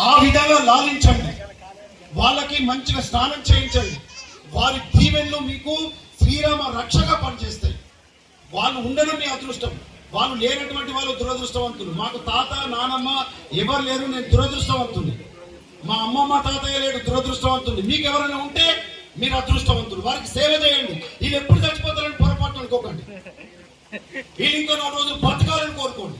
ఆ విధంగా లాలించండి. వాళ్ళకి మంచిగా స్నానం చేయించండి. వారి దీవెనలు మీకు శ్రీరామ రక్షగా పనిచేస్తాయి. వాళ్ళు ఉండడం మీ అదృష్టం. వాళ్ళు లేనటువంటి వాళ్ళు దురదృష్టవంతులు. మాకు తాత నానమ్మ ఎవరు లేరు నేను దురదృష్టవంతుని మా అమ్మమ్మ తాతయ్య లేడు దురదృష్టవంతుని మీకు ఎవరైనా ఉంటే మీరు అదృష్టవంతులు. వారికి సేవ చేయండి. వీళ్ళు ఎప్పుడు చచ్చిపోతారని పొరపాటు అనుకోకండి. వీళ్ళు ఇంకో నాలుగు రోజులు బతకాలని కోరుకోండి.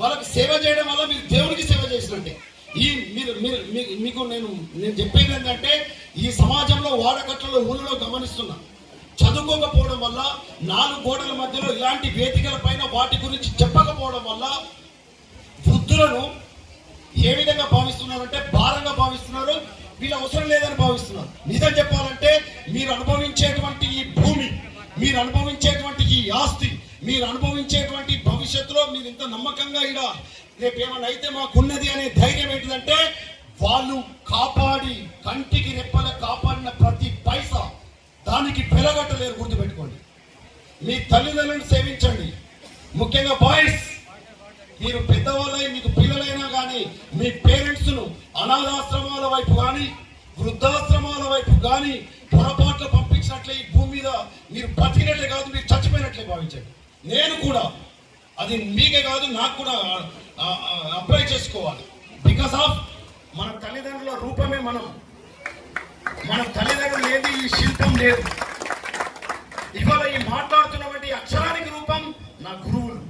వాళ్ళకి సేవ చేయడం వల్ల మీరు దేవునికి సేవ చేసినట్టే. ఈ మీరు మీరు మీ- మీకు నేను నేను చెప్పేది ఏంటంటే ఈ సమాజంలో వాడకట్లలో ఊళ్ళో గమనిస్తున్నా. చదువుకోకపోవడం వల్ల నాలుగు గోడల మధ్యలో ఇలాంటి వేదికల పైన వాటి గురించి చెప్పకపోవడం వల్ల వృద్ధులను ఏ విధంగా భావిస్తున్నారంటే భారంగా భావిస్తున్నారు వీళ్ళ అవసరం లేదని భావిస్తున్నారు. నిజం చెప్పాలంటే మీరు అనుభవించేటువంటి ఈ భూమి మీరు అనుభవించేటువంటి ఈ ఆస్తి మీరు అనుభవించేటువంటి భవిష్యత్తులో మీరు ఇంత నమ్మకంగా ఇడ రేపు ఏమైనా అయితే మాకున్నది అనే ధైర్యం ఏంటిదంటే వాళ్ళు కాపాడి కంటికి రెప్పల కాపాడిన ప్రతి పైసా దానికి వెలగట్టలేరు గుర్తుపెట్టుకోండి. మీ తల్లిదండ్రులను సేవించండి. ముఖ్యంగా బాయ్స్ మీరు పెద్దవాళ్ళై మీకు పిల్లలైనా కానీ మీ పేరెంట్స్ను అనాథాశ్రమాల వైపు కానీ వృద్ధాశ్రమాల వైపు కానీ పొరపాట్లు పంపించినట్లే ఈ భూమి మీద మీరు బతికినట్లే కాదు మీరు చచ్చిపోయినట్లే భావించండి. నేను కూడా అది మీకే కాదు నాకు కూడా అప్లై చేసుకోవాలి. బికాస్ ఆఫ్ మన తల్లిదండ్రుల రూపమే మనం. మన తల్లిదండ్రులు లేని ఈ శిల్పం లేదు. ఇవాళ ఈ మాట్లాడుతున్నటువంటి అక్షరానికి రూపం నా గురువులు.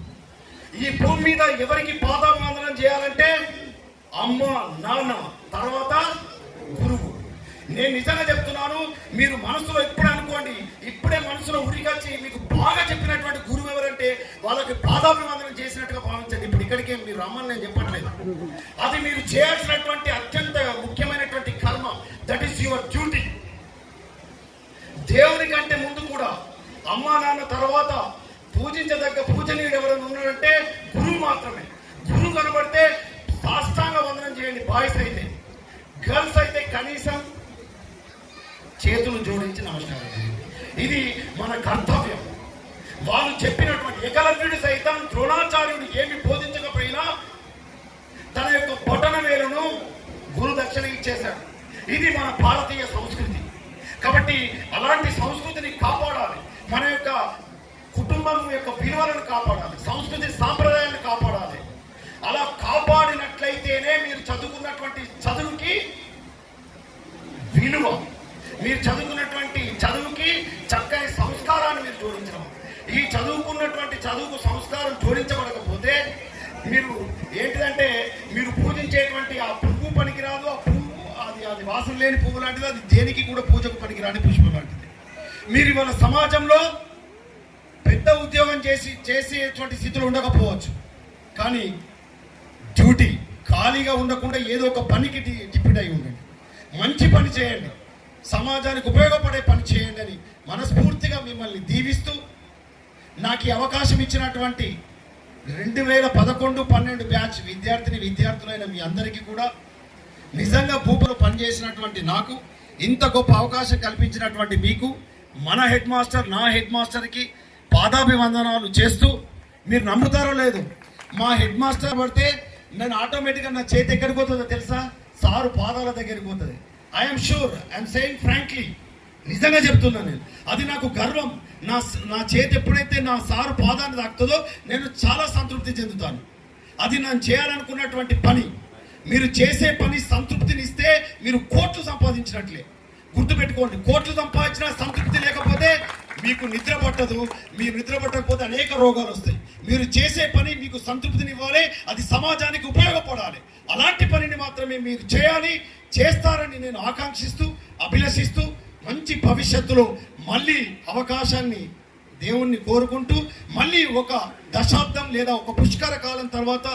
ఈ భూమి మీద ఎవరికి పాదాభివందనం చేయాలంటే అమ్మ నాన్న తర్వాత గురువు. నేను నిజంగా చెప్తున్నాను మీరు మనసులో ఇప్పుడే అనుకోండి ఇప్పుడే మనసులో ఉరికొచ్చి మీకు బాగా చెప్పినటువంటి గురువు ఎవరంటే వాళ్ళకి పాదాభివందనం మీరు రమ్మని నేను చెప్పట్లేదు. అది మీరు చేయాల్సినటువంటి అత్యంత ముఖ్యమైనటువంటి కర్మ. దట్ ఈస్ యువర్ డ్యూటీ దేవుని కంటే ముందు కూడా అమ్మా నాన్న తర్వాత పూజించదగ్గ పూజనీయుడు ఎవరైనా ఉన్నాడంటే గురువు మాత్రమే. గురువు కనబడితే సాష్టాంగ వందనం చేయండి బాయ్స్ అయితే. గర్ల్స్ అయితే కనీసం చేతులు జోడించి నమస్కారం చేయండి. ఇది మన కర్తవ్యం. వాళ్ళు చెప్పినటువంటి ఏకలవ్యుడు సైతం ద్రోణాచార్యుడు ఏమి బోధించకపోయినా రక్షణ ఇచ్చేశాడు. ఇది మన భారతీయ సంస్కృతి. కాబట్టి అలాంటి సంస్కృతిని కాపాడాలి. మన యొక్క కుటుంబం యొక్క విలువలను కాపాడాలి. సంస్కృతి సాంప్రదాయాలను కాపాడాలి. అలా కాపాడినట్లయితేనే మీరు చదువుకున్నటువంటి చదువుకి విలువ. మీరు చదువుకున్నటువంటి చదువుకి చక్కని సంస్కారాన్ని మీరు జోడించడం. ఈ చదువుకున్నటువంటి చదువుకు సంస్కారం జోడించబడకపోతే మీరు లేని పువ్వు లాంటిది అది దేనికి కూడా పూజకు పనికిరాని పుష్పం లాంటిది. మీరు ఇవాళ సమాజంలో పెద్ద ఉద్యోగం చేసి చేసేటువంటి స్థితిలో ఉండకపోవచ్చు. కానీ డ్యూటీ ఖాళీగా ఉండకుండా ఏదో ఒక పనికి డి- డిపెండ్ అయి ఉండండి. మంచి పని చేయండి. సమాజానికి ఉపయోగపడే పని చేయండి అని మనస్ఫూర్తిగా మిమ్మల్ని దీవిస్తూ నాకు ఈ అవకాశం ఇచ్చినటువంటి రెండు వేల పదకొండు పన్నెండు బ్యాచ్ విద్యార్థిని విద్యార్థులైన మీ అందరికీ కూడా నిజంగా భూపులో పనిచేసినటువంటి నాకు ఇంత గొప్ప అవకాశం కల్పించినటువంటి మీకు మన హెడ్ మాస్టర్ నా హెడ్ మాస్టర్కి పాదాభివందనాలు చేస్తూ మీరు నమ్ముతారో లేదు మా హెడ్ మాస్టర్ పడితే నేను ఆటోమేటిక్గా నా చేతి ఎక్కడికి పోతుందో తెలుసా? సారు పాదాల దగ్గరికి పోతుంది. I'm sure I'm saying frankly నిజంగా చెప్తున్నా నేను. అది నాకు గర్వం. నా నా చేతి ఎప్పుడైతే నా సారు పాదాన్ని తాకుతుందో నేను చాలా సంతృప్తి చెందుతాను. అది నేను చేయాలనుకున్నటువంటి పని. మీరు చేసే పని సంతృప్తినిస్తే మీరు కోట్లు సంపాదించినట్లే. గుర్తుపెట్టుకోండి కోట్లు సంపాదించినా సంతృప్తి లేకపోతే మీకు నిద్ర పట్టదు. మీరు నిద్ర పట్టకపోతే అనేక రోగాలు వస్తాయి. మీరు చేసే పని మీకు సంతృప్తినివ్వాలి అది సమాజానికి ఉపయోగపడాలి. అలాంటి పనిని మాత్రమే మీరు చేయాలి. చేస్తారని నేను ఆకాంక్షిస్తూ అభిలషిస్తూ మంచి భవిష్యత్తులో మళ్ళీ అవకాశాన్ని దేవుణ్ణి కోరుకుంటూ మళ్ళీ ఒక దశాబ్దం లేదా ఒక పుష్కర కాలం తర్వాత